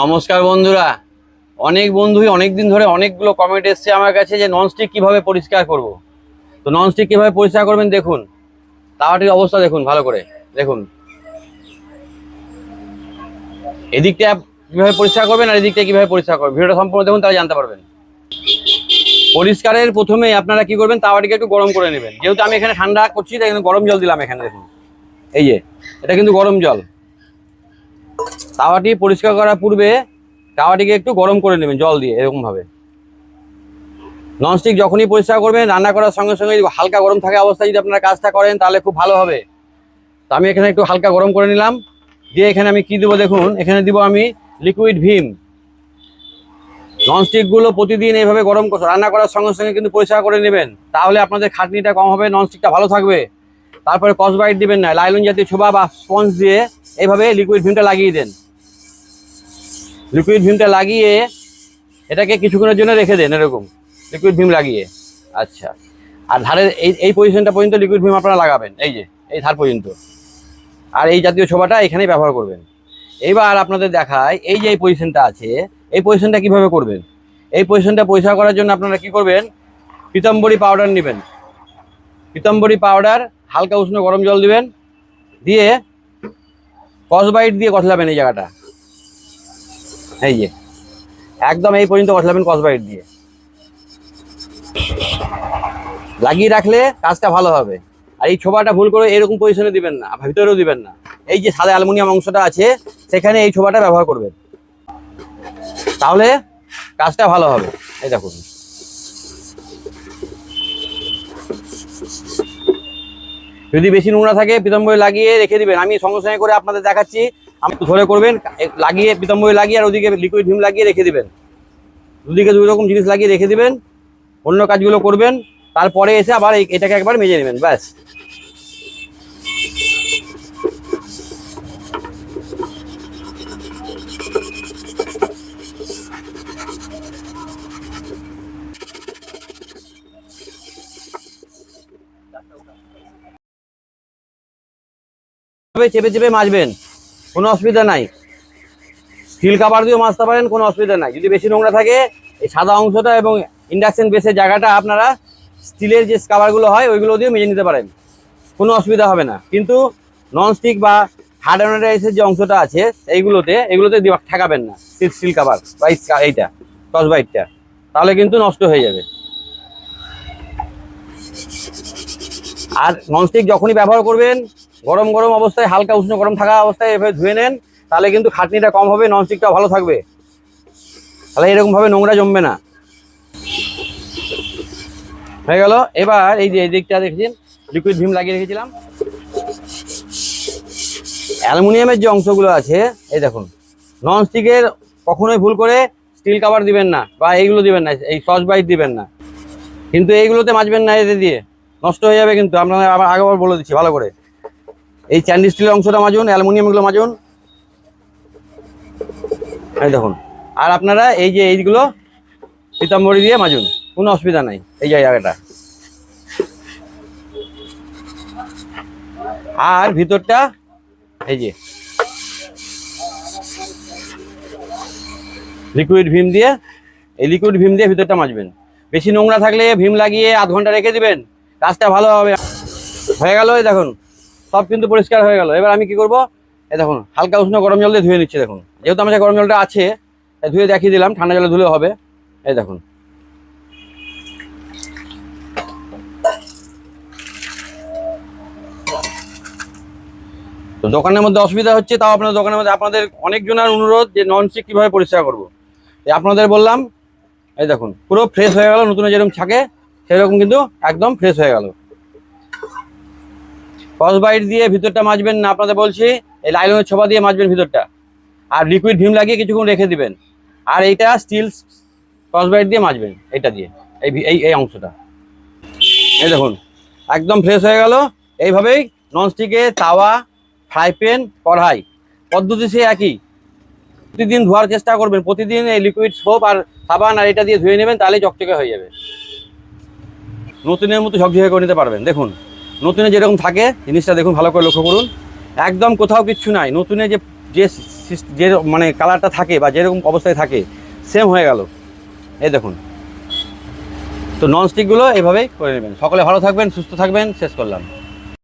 নমস্কার বন্ধুরা। অনেক বন্ধুই অনেক দিন ধরে অনেকগুলো কমেন্ট এসছে আমার কাছে যে ননস্টিক কীভাবে পরিষ্কার করব। তো ননস্টিক কীভাবে পরিষ্কার করবেন দেখুন। তাওয়াটির অবস্থা দেখুন, ভালো করে। দেখুন। এদিকটা কীভাবে পরিষ্কার করবেন আর এদিকটা কীভাবে পরিষ্কার করবেন? ভিডিওটা সম্পূর্ণ দেখুন, তাহলে জানতে পারবেন। পরিষ্কারের প্রথমে আপনারা কি করবেন, তাওয়াটিকে একটু গরম করে নেবেন। যেহেতু আমি এখানে ঠান্ডা করছি, তাই কিন্তু গরম জল দিলাম এখানে, দেখুন। এই যে, এটা কিন্তু গরম জল। তাওয়াটি পরিষ্কার করার পূর্বে তাওয়াটিকে একটু গরম করে নেবেন, জল দিয়ে এরকম ভাবে ননস্টিক যখনই পরিষ্কার করবেন, রান্না করার সঙ্গে সঙ্গে হালকা গরম থাকা অবস্থায় যদি আপনারা কাজটা করেন, তাহলে খুব ভালো হবে। তো আমি এখানে একটু হালকা গরম করে নিলাম। দিয়ে এখানে আমি কি দেবো দেখুন, এখানে দিব আমি লিকুইড ভীম। ননস্টিকগুলো প্রতিদিন এইভাবে গরম রান্না করার সঙ্গে সঙ্গে কিন্তু পরিষ্কার করে নেবেন। তাহলে আপনাদের খাটনিটা কম হবে, ননস্টিকটা ভালো থাকবে। তারপরে কসবাইট দিবেন না লাইলন জাতীয় ছোবা বা স্পঞ্জ দিয়ে এইভাবে লিকুইড ভিমটা লাগিয়ে দেন। লিকুইড ভিমটা লাগিয়ে এটাকে কিছুক্ষণের জন্য রেখে দেন এরকম লিকুইড ভিম লাগিয়ে। আচ্ছা আর ধারের এই এই পজিশনটা পর্যন্ত লিকুইড ভিম আপনারা লাগাবেন, এই যে, এই ধার পর্যন্ত। আর এই জাতীয় ছোবাটা এখানেই ব্যবহার করবেন। এইবার আপনাদের দেখায় এই যে এই পজিশনটা আছে, এই পজিশনটা কীভাবে করবেন? এই পজিশনটা পরিষ্কার করার জন্য আপনারা কি করবেন? পিতাম্বরী পাউডার নেবেন। পিতাম্বরী পাউডার হালকা উষ্ণ গরম জল দিবেন, দিয়ে কসবাইট দিয়ে কষলাবেন এই জায়গাটা। এই যে, একদম এই পর্যন্ত কষলাবেন কসবাইট দিয়ে। লাগিয়ে রাখলে কাজটা ভালো হবে। আর এই ছোবাটা ভুল করে এরকম পজিশনে দিবেন না ভিতরেও দিবেন না। এই যে সাদা অ্যালুমিনিয়াম অংশটা আছে, সেখানে এই ছোবাটা ব্যবহার করবেন। তাহলে কাজটা ভালো হবে। এই দেখুন। যদি বেশি নোংরা থাকে পিতম্বরী লাগিয়ে রেখে দিবেন। আমি সঙ্গে সঙ্গে করে আপনাদের দেখাচ্ছি। আমি ধরে করবেন লাগিয়ে লাগিয়ে বই লাগিয়ে আর ওদিকে লিকুইড ভিম লাগিয়ে রেখে দিবেন। দুদিকে দুই রকম জিনিস লাগিয়ে রেখে দিবেন। অন্য কাজগুলো করবেন। তারপরে এসে আবার এটাকে একবার মেজে নেবেন, ব্যাস। চেপে চেপে মাজবেন কোনো অসুবিধা নাই। স্টিল কাবার দিয়েও মাজতে পারেন, কোনো অসুবিধা নাই। যদি বেশি নোংরা থাকে, এই সাদা অংশটা এবং ইন্ডাকশন বেসের জায়গাটা আপনারা স্টিলের যে কাভারগুলো হয়, ওইগুলো দিয়ে মেজে নিতে পারেন। কোনো অসুবিধা হবে না। কিন্তু ননস্টিক বা হার্ড অ্যানারাইসের যে অংশটা আছে, এইগুলোতে, এগুলোতে ঠেকাবেন না। স্টিল কাভার বা এইটা, টস বাইটটা তাহলে কিন্তু নষ্ট হয়ে যাবে। আর ননস্টিক যখনই ব্যবহার করবেন, গরম গরম অবস্থায়, হালকা উষ্ণ গরম থাকা অবস্থায় এভাবে ধুয়ে নেন, তাহলে কিন্তু খাটনিটা কম হবে ননস্টিকটা ভালো থাকবে। তাহলে এরকম ভাবে নোংরা জমবে না। হয়ে গেল। এবার এই যে এই দিকটা দেখছেন লিকুইড ভীম লাগিয়ে রেখেছিলাম। অ্যালুমিনিয়ামের যে অংশগুলো আছে, এই দেখুন ননস্টিকের কখনোই ভুল করে স্টিল কাভার দিবেন না, বা এইগুলো দিবেন না, এই সস বাইট দিবেন না। কিন্তু এইগুলোতে মাজবেন না এতে দিয়ে। নষ্ট হয়ে যাবে কিন্তু আপনারা আবার আগেবার বলে দিচ্ছি, ভালো করে। এই চ্যান্ডি স্টিলের অংশটা মাজুন, অ্যালুমিনিয়ামগুলো মাজুন। এই দেখুন, আর আপনারা এই যে এইগুলো পিতাম্বরী দিয়ে মাজুন, কোনো অসুবিধা নাই, এই জায়গাটা। আর ভিতরটা, এই যে লিকুইড ভীম দিয়ে, এই লিকুইড ভীম দিয়ে ভিতরটা মাজবেন। বেশি নোংরা থাকলে ভীম লাগিয়ে আধ ঘণ্টা রেখে দিবেন। কাজটা ভালো হবে। হয়ে গেল, এই দেখুন, সব কিন্তু পরিষ্কার হয়ে গেল। এবার আমি কি করব? এই দেখুন, হালকা উষ্ণ গরম জল দিয়ে ধুয়ে নিচ্ছি, দেখুন। যেহেতু আমার গরম জলটা আছে ধুয়ে দেখিয়ে দিলাম, ঠান্ডা জলে ধুলে হবে। এই দেখুন। তো দোকানের মধ্যে অসুবিধা হচ্ছে, তাও আপনাদের দোকানের মধ্যে আপনাদের অনেকজনের অনুরোধ যে ননস্টিক কীভাবে পরিষ্কার করব। আপনাদের বললাম, এই দেখুন, পুরো ফ্রেশ হয়ে গেল, নতুন যেরকম থাকে সেরকম কিন্তু একদম ফ্রেশ হয়ে গেল। কসবাইট দিয়ে ভিতরটা মাজবেন না, আপনাদের বলছি, এই লাইলনের ছোপা দিয়ে মাজবেন ভিতরটা। আর লিকুইড ভীম লাগিয়ে কিছুক্ষণ রেখে দিবেন। আর এইটা স্টিল কসবাইট দিয়ে মাজবেন এটা দিয়ে, এই এই এই অংশটা। এই দেখুন, একদম ফ্রেশ হয়ে গেল। এইভাবেই ননস্টিকে তাওয়া ফ্রাই প্যান কড়াই। পদ্ধতি সে একই। প্রতিদিন ধোয়ার চেষ্টা করবেন, প্রতিদিন এই লিকুইড সোপ আর সাবান আর এটা দিয়ে ধুয়ে নেবেন, তাহলেই চকচকে হয়ে যাবে। নতুনের মতো ঝকঝকে করে নিতে পারবেন। দেখুন, নতুনে যেরকম থাকে, জিনিসটা দেখুন, ভালো করে লক্ষ্য করুন। একদম কোথাও কিচ্ছু নাই, নতুনে যে যে যে মানে কালারটা থাকে বা যেরকম অবস্থায় থাকে সেম হয়ে গেল। এই দেখুন। তো ননস্টিকগুলো এভাবেই করে নেবেন। সকলে ভালো থাকবেন, সুস্থ থাকবেন, শেষ করলাম।